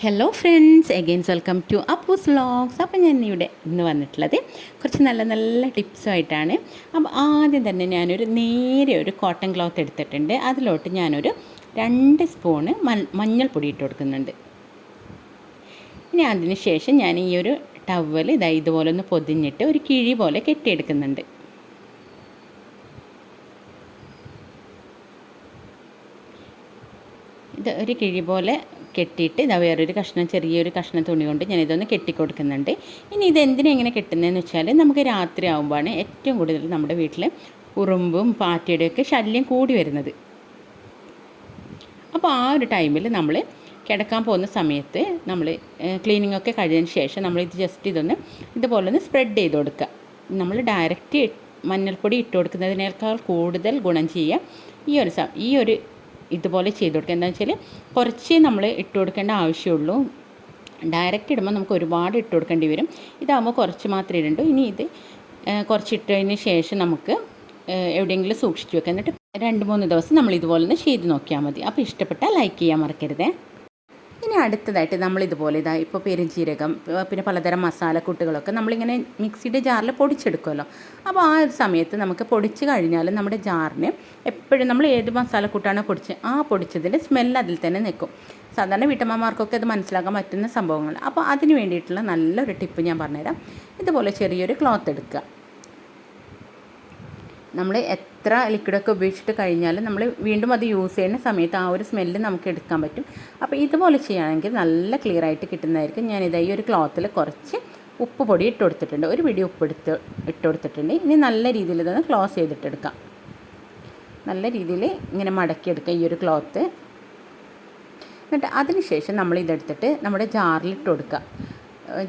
Hello friends again welcome to Appus vlogs അപ്പോൾ ഞാൻ ഇവിടെ ഇന്ന് വന്നിട്ടുള്ളത് കുറച്ച് നല്ല നല്ല ടിപ്സുമായിട്ടാണ് അപ്പോൾ ആദ്യം തന്നെ ഞാനൊരു നേരെ ഒരു കോട്ടൺ ക്ലോത്ത് എടുത്തിട്ടുണ്ട്. അതിലോട്ട് ഞാനൊരു രണ്ട് സ്പൂണ് മഞ്ഞൾപ്പൊടി ഇട്ട് കൊടുക്കുന്നുണ്ട്. ഇനി അതിന് ശേഷം ഞാൻ ഈ ഒരു ടവൽ ഇതാ ഇതുപോലെ ഒന്ന് പൊതിഞ്ഞിട്ട് ഒരു കിഴി പോലെ കെട്ടിയെടുക്കുന്നുണ്ട്. ഇത് ഒരു കിഴി പോലെ കെട്ടിയിട്ട് ഇതാ വേറൊരു കഷ്ണം ചെറിയൊരു കഷ്ണം തുണി കൊണ്ട് ഞാൻ ഇതൊന്ന് കെട്ടിക്കൊടുക്കുന്നുണ്ട്. ഇനി ഇത് എങ്ങനെ ഇങ്ങനെ കെട്ടുന്നതെന്ന് വെച്ചാൽ നമുക്ക് രാത്രി ആകുമ്പോഴാണ് ഏറ്റവും കൂടുതൽ നമ്മുടെ വീട്ടിൽ ഉറുമ്പും പാറ്റയുടെയൊക്കെ ശല്യം കൂടി വരുന്നത്. അപ്പോൾ ആ ഒരു ടൈമിൽ നമ്മൾ കിടക്കാൻ പോകുന്ന സമയത്ത് നമ്മൾ ക്ലീനിങ് ഒക്കെ കഴിഞ്ഞതിന് ശേഷം നമ്മൾ ഇത് ജസ്റ്റ് ഇതൊന്ന് ഇതുപോലെ ഒന്ന് സ്പ്രെഡ് ചെയ്ത് കൊടുക്കുക. നമ്മൾ ഡയറക്റ്റ് മഞ്ഞൾപ്പൊടി ഇട്ട് കൊടുക്കുന്നതിനേക്കാൾ കൂടുതൽ ഗുണം ചെയ്യുക. ഈ ഒരു ഈ ഒരു ഇതുപോലെ ചെയ്ത് കൊടുക്കുക. എന്താണെന്ന് വെച്ചാൽ കുറച്ച് നമ്മൾ ഇട്ട് കൊടുക്കേണ്ട ആവശ്യമുള്ളൂ. ഡയറക്റ്റ് ഇടുമ്പോൾ നമുക്ക് ഒരുപാട് ഇട്ട് കൊടുക്കേണ്ടി വരും. ഇതാകുമ്പോൾ കുറച്ച് മാത്രമേ ഇടണ്ടൂ. ഇനി ഇത് കുറച്ച് ഇട്ടതിന് ശേഷം നമുക്ക് എവിടെയെങ്കിലും സൂക്ഷിച്ച് വെക്കാം എന്നിട്ട് രണ്ട് മൂന്ന് ദിവസം നമ്മൾ ഇതുപോലെ ഒന്ന് ചെയ്ത് നോക്കിയാൽ മതി. അപ്പോൾ ഇഷ്ടപ്പെട്ടാൽ ലൈക്ക് ചെയ്യാൻ മറക്കരുതേ. ഇനി അടുത്തതായിട്ട് നമ്മൾ ഇതുപോലെ ഇതാ ഇപ്പോൾ പെരുംജീരകം പിന്നെ പലതരം മസാലക്കൂട്ടുകളൊക്കെ നമ്മളിങ്ങനെ മിക്സിയുടെ ജാറിൽ പൊടിച്ചെടുക്കുമല്ലോ അപ്പോൾ ആ ഒരു സമയത്ത് നമുക്ക് പൊടിച്ച് കഴിഞ്ഞാൽ നമ്മുടെ ജാറിന് എപ്പോഴും നമ്മൾ ഏത് മസാലക്കൂട്ടാണോ പൊടിച്ച് ആ പൊടിച്ചതിന്റെ സ്മെല്ല് അതിൽ തന്നെ നിൽക്കും. സാധാരണ വീട്ടമ്മമാർക്കൊക്കെ അത് മനസ്സിലാക്കാൻ പറ്റുന്ന സംഭവങ്ങൾ അപ്പോൾ അതിന് വേണ്ടിയിട്ടുള്ള നല്ലൊരു ടിപ്പ് ഞാൻ പറഞ്ഞുതരാം. ഇതുപോലെ ചെറിയൊരു ക്ലോത്ത് എടുക്കുക. നമ്മൾ എത്ര ലിക്വിഡൊക്കെ ഉപയോഗിച്ചിട്ട് കഴിഞ്ഞാലും നമ്മൾ വീണ്ടും അത് യൂസ് ചെയ്യുന്ന സമയത്ത് ആ ഒരു സ്മെല്ല് നമുക്ക് എടുക്കാൻ പറ്റും. അപ്പോൾ ഇതുപോലെ ചെയ്യുകയാണെങ്കിൽ നല്ല ക്ലിയർ ആയിട്ട് കിട്ടുന്നതായിരിക്കും. ഇതാ ഈ ഒരു ക്ലോത്തിൽ കുറച്ച് ഉപ്പ് പൊടി ഇട്ട് കൊടുത്തിട്ടുണ്ട്. ഒരു പിടി ഉപ്പ് എടുത്ത് ഇട്ട് കൊടുത്തിട്ടുണ്ട്. ഇനി നല്ല രീതിയിൽ ഇതൊന്ന് ക്ലോസ് ചെയ്തിട്ടെടുക്കാം. നല്ല രീതിയിൽ ഇങ്ങനെ മടക്കിയെടുക്കുക ഈ ഒരു ക്ലോത്ത് എന്നിട്ട് അതിന് ശേഷം നമ്മൾ ഇതെടുത്തിട്ട് നമ്മുടെ ജാറിലിട്ട് കൊടുക്കുക.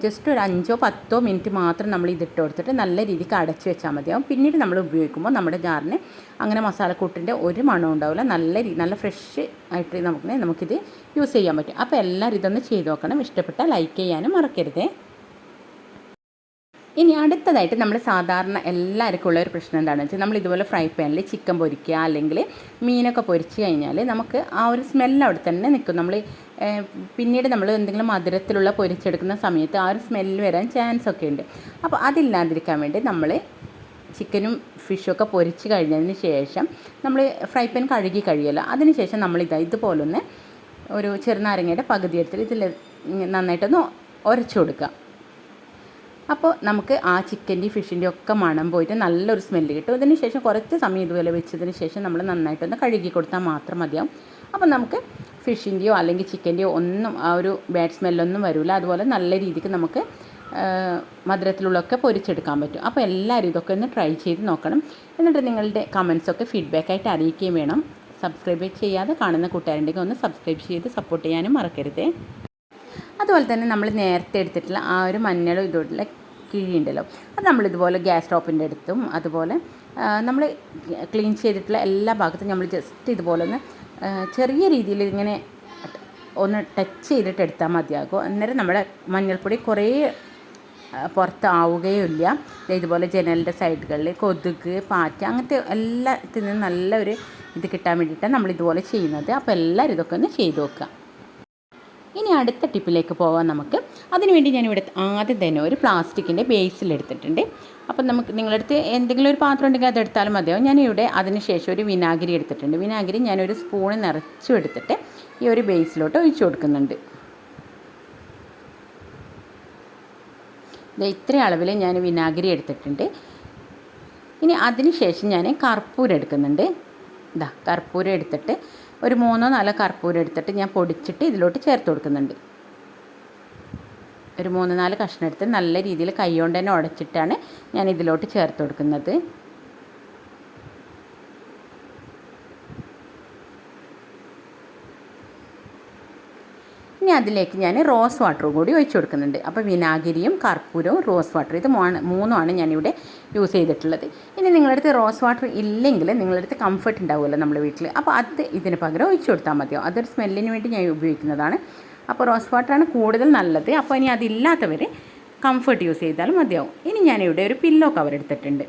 ജസ്റ്റ് ഒരു അഞ്ചോ പത്തോ മിനിറ്റ് മാത്രം നമ്മൾ ഇതിട്ട് കൊടുത്തിട്ട് നല്ല രീതിക്ക് അടച്ച് വെച്ചാൽ മതിയാവും പിന്നീട് നമ്മൾ ഉപയോഗിക്കുമ്പോൾ നമ്മുടെ ജാറിന് അങ്ങനെ മസാലക്കൂട്ടിന്റെ ഒരു മണം ഉണ്ടാവില്ല. നല്ല രീതി നല്ല ഫ്രഷ് ആയിട്ട് നമുക്ക് നമുക്കിത് യൂസ് ചെയ്യാൻ പറ്റും. അപ്പോൾ എല്ലാവരും ഇതൊന്ന് ചെയ്ത് നോക്കണം. ഇഷ്ടപ്പെട്ടാൽ ലൈക്ക് ചെയ്യാനും മറക്കരുതേ. ഇനി അടുത്തതായിട്ട് നമ്മൾ സാധാരണ എല്ലാവർക്കും ഉള്ള ഒരു പ്രശ്നം എന്താണെന്ന് വെച്ചാൽ നമ്മൾ ഇതുപോലെ ഫ്രൈ പാനിൽ ചിക്കൻ പൊരിക്കുക അല്ലെങ്കിൽ മീനൊക്കെ പൊരിച്ച് കഴിഞ്ഞാൽ നമുക്ക് ആ ഒരു സ്മെല്ല് അവിടെ തന്നെ നിൽക്കും നമ്മൾ പിന്നീട് നമ്മൾ എന്തെങ്കിലും മധുരത്തിലുള്ള പൊരിച്ചെടുക്കുന്ന സമയത്ത് ആ ഒരു സ്മെല്ല് വരാൻ ചാൻസ് ഒക്കെ ഉണ്ട്. അപ്പോൾ അതില്ലാതിരിക്കാൻ വേണ്ടി നമ്മൾ ചിക്കനും ഫിഷൊക്കെ പൊരിച്ച് കഴിഞ്ഞതിന് ശേഷം നമ്മൾ ഫ്രൈ പാൻ കഴുകി കഴിയല്ല അതിന് ശേഷം നമ്മൾ ഇതാ ഇതുപോലൊന്ന് ഒരു ചെറുനാരങ്ങയുടെ പകുതി എടുത്തിട്ട് ഇതിൽ നന്നായിട്ടൊന്ന് ഉരച്ചു കൊടുക്കുക അപ്പോൾ നമുക്ക് ആ ചിക്കന്റെയും ഫിഷിന്റെയും ഒക്കെ മണം പോയിട്ട് നല്ലൊരു സ്മെല്ല് കിട്ടും. അതിന് ശേഷം കുറച്ച് സമയം ഇതുപോലെ വെച്ചതിന് ശേഷം നമ്മൾ നന്നായിട്ടൊന്ന് കഴുകി കൊടുത്താൽ മാത്രം മതിയാവും. അപ്പോൾ നമുക്ക് ഫിഷിന്റെയോ അല്ലെങ്കിൽ ചിക്കന്റെയോ ഒന്നും ആ ഒരു ബാഡ് സ്മെല്ലൊന്നും വരില്ല അതുപോലെ നല്ല രീതിക്ക് നമുക്ക് മധുരത്തിലുള്ളൊക്കെ പൊരിച്ചെടുക്കാൻ പറ്റും. അപ്പോൾ എല്ലാവരും ഇതൊക്കെ ഒന്ന് ട്രൈ ചെയ്ത് നോക്കണം. എന്നിട്ട് നിങ്ങളുടെ കമൻസൊക്കെ ഫീഡ്ബാക്കായിട്ട് അറിയിക്കുകയും വേണം. സബ്സ്ക്രൈബ് ചെയ്യാതെ കാണുന്ന കൂട്ടുകാരുണ്ടെങ്കിൽ ഒന്ന് സബ്സ്ക്രൈബ് ചെയ്ത് സപ്പോർട്ട് ചെയ്യാനും മറക്കരുതേ. അതുപോലെ തന്നെ നമ്മൾ നേരത്തെ എടുത്തിട്ടുള്ള ആ ഒരു മഞ്ഞളും ഇതോട്ടുള്ള കിഴിയുണ്ടല്ലോ. അത് നമ്മളിതുപോലെ ഗ്യാസ് സ്റ്റോപ്പിന്റെ അടുത്തും അതുപോലെ നമ്മൾ ക്ലീൻ ചെയ്തിട്ടുള്ള എല്ലാ ഭാഗത്തും നമ്മൾ ജസ്റ്റ് ഇതുപോലെ ഒന്ന് ചെറിയ രീതിയിൽ ഇങ്ങനെ ഒന്ന് ടച്ച് ചെയ്തിട്ട് എടുത്താൽ മതിയാകും. അന്നേരം നമ്മുടെ മഞ്ഞൾപ്പൊടി കുറേ പുറത്താവുകയുമില്ല. ഇതുപോലെ ജനലിന്റെ സൈഡുകളിൽ കൊതുക് പാറ്റ അങ്ങനത്തെ എല്ലാത്തിനും നിന്നും നല്ലൊരു ഇത് കിട്ടാൻ വേണ്ടിയിട്ടാണ് നമ്മളിതുപോലെ ചെയ്യുന്നത്. അപ്പോൾ എല്ലാവരും ഇതൊക്കെ ഒന്ന് ചെയ്ത് നോക്കുക. ഇനി അടുത്ത ടിപ്പിലേക്ക് പോവാം നമുക്ക്. അതിനുവേണ്ടി ഞാനിവിടെ ആദ്യം തന്നെ ഒരു പ്ലാസ്റ്റിക്കിന്റെ ബേസിൽ എടുത്തിട്ടുണ്ട്. അപ്പം നമുക്ക് നിങ്ങളടുത്ത് എന്തെങ്കിലും ഒരു പാത്രം ഉണ്ടെങ്കിൽ അതെടുത്താലും മതിയാവും ഞാനിവിടെ അതിന് ശേഷം ഒരു വിനാഗിരി എടുത്തിട്ടുണ്ട്. വിനാഗിരി ഞാനൊരു സ്പൂൺ നിറച്ചു എടുത്തിട്ട് ഈ ഒരു ബേസിലോട്ട് ഒഴിച്ചു കൊടുക്കുന്നുണ്ട്. ഇത്ര അളവിൽ ഞാൻ വിനാഗിരി എടുത്തിട്ടുണ്ട്. ഇനി അതിന് ശേഷം ഞാൻ കർപ്പൂരം എടുക്കുന്നുണ്ട്. ഇതാ കർപ്പൂരം എടുത്തിട്ട് ഒരു മൂന്നോ നാലോ കർപ്പൂരം എടുത്തിട്ട് ഞാൻ പൊടിച്ചിട്ട് ഇതിലോട്ട് ചേർത്ത് കൊടുക്കുന്നുണ്ട്. ഒരു മൂന്ന് നാല് കഷ്ണം എടുത്ത് നല്ല രീതിയിൽ കൈ കൊണ്ട് തന്നെ ഉടച്ചിട്ടാണ് ഞാൻ ഇതിലോട്ട് ചേർത്ത് കൊടുക്കുന്നത്. അതിലേക്ക് ഞാൻ റോസ് വാട്ടറും കൂടി ഒഴിച്ചു കൊടുക്കുന്നുണ്ട്. അപ്പോൾ വിനാഗിരിയും കർപ്പൂരവും റോസ് വാട്ടർ ഇത് മൂന്നുമാണ് ഞാനിവിടെ യൂസ് ചെയ്തിട്ടുള്ളത്. ഇനി നിങ്ങളടുത്ത് റോസ് വാട്ടർ ഇല്ലെങ്കിൽ നിങ്ങളടുത്ത് കംഫർട്ട് ഉണ്ടാവുമല്ലോ നമ്മുടെ വീട്ടിൽ അപ്പോൾ അത് ഇതിന് പകരം ഒഴിച്ചു കൊടുത്താൽ മതിയോ? അതൊരു സ്മെല്ലിന് വേണ്ടി ഞാൻ ഉപയോഗിക്കുന്നതാണ്. അപ്പോൾ റോസ് വാട്ടറാണ് കൂടുതൽ നല്ലത്. അപ്പോൾ ഇനി അതില്ലാത്തവർ കംഫർട്ട് യൂസ് ചെയ്താൽ മതിയാവും. ഇനി ഞാനിവിടെ ഒരു പില്ലോ കവർ എടുത്തിട്ടുണ്ട്.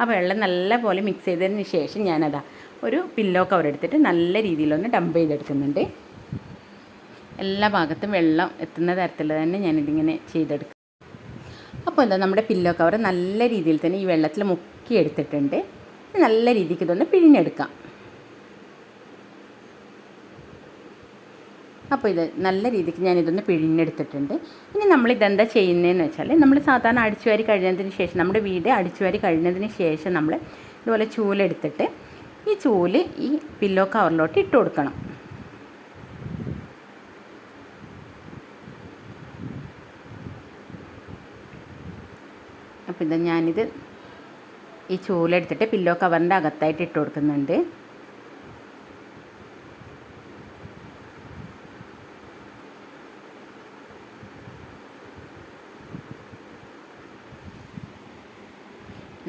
ആ വെള്ളം നല്ല പോലെ മിക്സ് ചെയ്തതിന് ശേഷം ഞാനതാ ഒരു പില്ലോ കവർ എടുത്തിട്ട് നല്ല രീതിയിലൊന്ന് ഡംപ് ചെയ്തെടുക്കുന്നുണ്ട്. എല്ലാ ഭാഗത്തും വെള്ളം എത്തുന്ന തരത്തിൽ തന്നെ ഞാനിതിങ്ങനെ ചെയ്തെടുക്കും അപ്പോൾ എന്താ നമ്മുടെ പില്ലോ കവർ നല്ല രീതിയിൽ തന്നെ ഈ വെള്ളത്തിൽ മുക്കി എടുത്തിട്ടുണ്ട്. നല്ല രീതിക്ക് ഇതൊന്ന് പിഴിഞ്ഞെടുക്കാം. അപ്പോൾ ഇത് നല്ല രീതിക്ക് ഞാനിതൊന്ന് പിഴിഞ്ഞെടുത്തിട്ടുണ്ട്. ഇനി നമ്മൾ ഇതെന്താ ചെയ്യുന്നതെന്ന് വെച്ചാൽ നമ്മൾ സാധാരണ അടിച്ചുവാരി കഴിഞ്ഞതിന് ശേഷം നമ്മുടെ വീട് അടിച്ചുവാരി കഴിഞ്ഞതിന് ശേഷം നമ്മൾ ഇതുപോലെ ചൂലെടുത്തിട്ട് ഈ ചൂൽ ഈ പില്ലോ കവറിലോട്ട് ഇട്ട് കൊടുക്കണം. അപ്പോൾ ഇത് ഞാനിത് ഈ ചൂലെടുത്തിട്ട് പില്ലോ കവറിന്റെ അകത്തായിട്ട് ഇട്ട് കൊടുക്കുന്നുണ്ട്.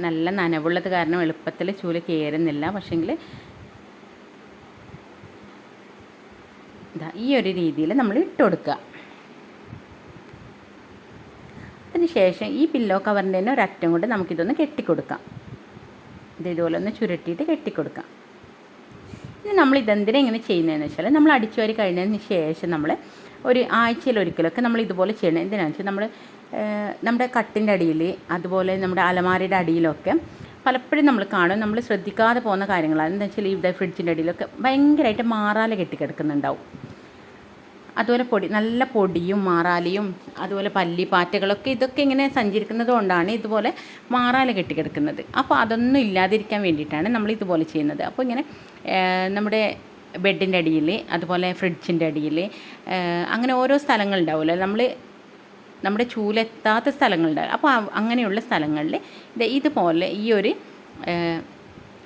നല്ല നനവുള്ളത് കാരണം എളുപ്പത്തിൽ ചൂൽ കയറുന്നില്ല പക്ഷേങ്കിൽ ഈ ഒരു രീതിയിൽ നമ്മൾ ഇട്ട് കൊടുക്കുക അതിന് ശേഷം ഈ പില്ലോ കവറിന്റെ തന്നെ ഒരറ്റം കൊണ്ട് നമുക്കിതൊന്ന് കെട്ടിക്കൊടുക്കാം. ഇത് ഇതുപോലെ ഒന്ന് ചുരുട്ടിയിട്ട് കെട്ടിക്കൊടുക്കാം. ഇനി നമ്മൾ ഇതെന്തിനാ ഇങ്ങനെ ചെയ്യുന്നതെന്ന് വെച്ചാൽ നമ്മൾ അടിച്ചു വാരി കഴിഞ്ഞതിന് ശേഷം നമ്മൾ ഒരു ആഴ്ചയിൽ ഒരിക്കലൊക്കെ നമ്മൾ ഇതുപോലെ ചെയ്യണം. എന്തിനാണെന്ന് വെച്ചാൽ നമ്മൾ നമ്മുടെ കട്ടിന്റെ അടിയിൽ അതുപോലെ നമ്മുടെ അലമാരയുടെ അടിയിലൊക്കെ പലപ്പോഴും നമ്മൾ കാണും. നമ്മൾ ശ്രദ്ധിക്കാതെ പോകുന്ന കാര്യങ്ങളാണ്. എന്താ വെച്ചാൽ ഇവിടെ ഫ്രിഡ്ജിന്റെ അടിയിലൊക്കെ ഭയങ്കരമായിട്ട് മാറാല കെട്ടിക്കിടക്കുന്നുണ്ടാവും. അതുപോലെ പൊടി നല്ല പൊടിയും മാറാലിയും അതുപോലെ പല്ലി പാറ്റകളൊക്കെ ഇതൊക്കെ ഇങ്ങനെ സഞ്ചരിക്കുന്നത് കൊണ്ടാണ് ഇതുപോലെ മാറാല കെട്ടിക്കിടക്കുന്നത്. അപ്പോൾ അതൊന്നും ഇല്ലാതിരിക്കാൻ വേണ്ടിയിട്ടാണ് നമ്മൾ ഇതുപോലെ ചെയ്യുന്നത്. അപ്പോൾ ഇങ്ങനെ നമ്മുടെ ബെഡിന്റെ അടിയിൽ അതുപോലെ ഫ്രിഡ്ജിന്റെ അടിയിൽ അങ്ങനെ ഓരോ സ്ഥലങ്ങളുണ്ടാവുമല്ലോ നമ്മൾ നമ്മുടെ ചൂലെത്താത്ത സ്ഥലങ്ങളുണ്ടാവും. അപ്പോൾ അങ്ങനെയുള്ള സ്ഥലങ്ങളിൽ ഇതുപോലെ ഈ ഒരു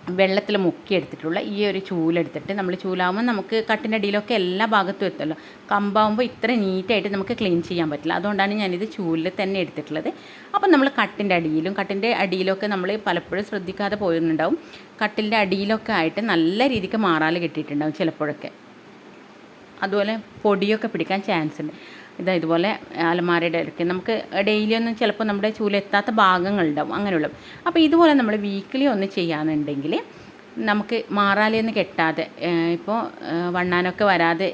വെള്ളത്തിൽ മുക്കിയെടുത്തിട്ടുള്ള ഈ ഒരു ചൂലെടുത്തിട്ട് നമ്മൾ ചൂലാവുമ്പോൾ നമുക്ക് കട്ടിന്റെ അടിയിലൊക്കെ എല്ലാ ഭാഗത്തും എത്തുമല്ലോ. കമ്പാവുമ്പോൾ ഇത്ര നീറ്റായിട്ട് നമുക്ക് ക്ലീൻ ചെയ്യാൻ പറ്റില്ല. അതുകൊണ്ടാണ് ഞാനിത് ചൂലിൽ തന്നെ എടുത്തിട്ടുള്ളത്. അപ്പം നമ്മൾ കട്ടിന്റെ അടിയിലും കട്ടിന്റെ അടിയിലൊക്കെ നമ്മൾ പലപ്പോഴും ശ്രദ്ധിക്കാതെ പോയിരുന്നുണ്ടാവും കട്ടിന്റെ അടിയിലൊക്കെ ആയിട്ട് നല്ല രീതിക്ക് മാറാൽ കിട്ടിയിട്ടുണ്ടാവും ചിലപ്പോഴൊക്കെ. അതുപോലെ പൊടിയൊക്കെ പിടിക്കാൻ ചാൻസ് ഉണ്ട് ഇതാ ഇതുപോലെ അലമാരയുടെ ഇടയ്ക്ക് നമുക്ക് ഡെയിലി ഒന്നും ചിലപ്പോൾ നമ്മുടെ ചൂലെത്താത്ത ഭാഗങ്ങളുണ്ടാവും അങ്ങനെയുള്ള. അപ്പോൾ ഇതുപോലെ നമ്മൾ വീക്കിലി ഒന്ന് ചെയ്യാന്നുണ്ടെങ്കിൽ നമുക്ക് മാറാലിയൊന്നും കെട്ടാതെ ഇപ്പോൾ വണ്ണാനൊക്കെ വരാതെ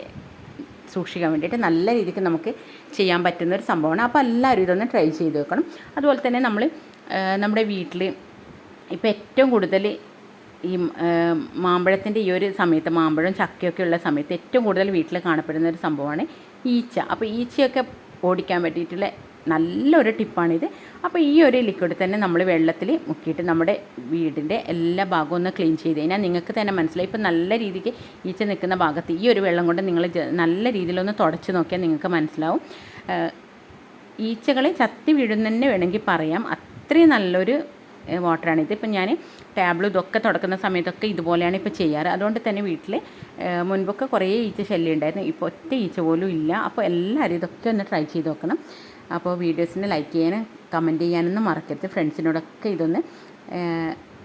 സൂക്ഷിക്കാൻ വേണ്ടിയിട്ട് നല്ല രീതിക്ക് നമുക്ക് ചെയ്യാൻ പറ്റുന്ന ഒരു സംഭവമാണ്. അപ്പോൾ എല്ലാവരും ഇതൊന്ന് ട്രൈ ചെയ്ത് വെക്കണം. അതുപോലെ തന്നെ നമ്മൾ നമ്മുടെ വീട്ടിൽ ഇപ്പോൾ ഏറ്റവും കൂടുതൽ ഈ മാമ്പഴത്തിന്റെ ഈ ഒരു സമയത്ത് മാമ്പഴം ചക്കയൊക്കെ ഉള്ള സമയത്ത് ഏറ്റവും കൂടുതൽ വീട്ടിൽ കാണപ്പെടുന്ന ഒരു സംഭവമാണ് ഈച്ച. അപ്പോൾ ഈച്ചയൊക്കെ ഓടിക്കാൻ പറ്റിയിട്ടുള്ള നല്ലൊരു ടിപ്പാണിത്. അപ്പോൾ ഈ ഒരു ലിക്വിഡ് തന്നെ നമ്മൾ വെള്ളത്തിൽ മുക്കിയിട്ട് നമ്മുടെ വീടിന്റെ എല്ലാ ഭാഗവും ഒന്ന് ക്ലീൻ ചെയ്ത് കഴിഞ്ഞാൽ നിങ്ങൾക്ക് തന്നെ മനസ്സിലായി. ഇപ്പോൾ നല്ല രീതിക്ക് ഈച്ച നിൽക്കുന്ന ഭാഗത്ത് ഈ ഒരു വെള്ളം കൊണ്ട് നിങ്ങൾ നല്ല രീതിയിലൊന്ന് തുടച്ച് നോക്കിയാൽ നിങ്ങൾക്ക് മനസ്സിലാവും. ഈച്ചകളെ ചത്തി വീഴുന്നതന്നെ വേണമെങ്കിൽ പറയാം. അത്രയും നല്ലൊരു വാട്ടറാണിത് ഇപ്പം ഞാൻ ടാബ്ലു ഇതൊക്കെ തുടക്കുന്ന സമയത്തൊക്കെ ഇതുപോലെയാണ് ഇപ്പോൾ ചെയ്യാറ്. അതുകൊണ്ട് തന്നെ വീട്ടിൽ മുൻപൊക്കെ കുറേ ഈച്ച ശല്യം ഉണ്ടായിരുന്നു ഇപ്പോൾ ഒറ്റ ഈച്ച പോലും ഇല്ല. അപ്പോൾ എല്ലാവരും ഇതൊക്കെ ഒന്ന് ട്രൈ ചെയ്ത് നോക്കണം. അപ്പോൾ വീഡിയോസിന് ലൈക്ക് ചെയ്യാനും കമന്റ് ചെയ്യാനൊന്നും മറക്കരുത്. ഫ്രണ്ട്സിനോടൊക്കെ ഇതൊന്ന്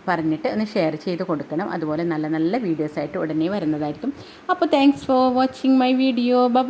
പറഞ്ഞിട്ട് ഒന്ന് ഷെയർ ചെയ്ത് കൊടുക്കണം. അതുപോലെ നല്ല നല്ല വീഡിയോസായിട്ട് ഉടനെ വരുന്നതായിരിക്കും. അപ്പോൾ thanks for watching my video ബ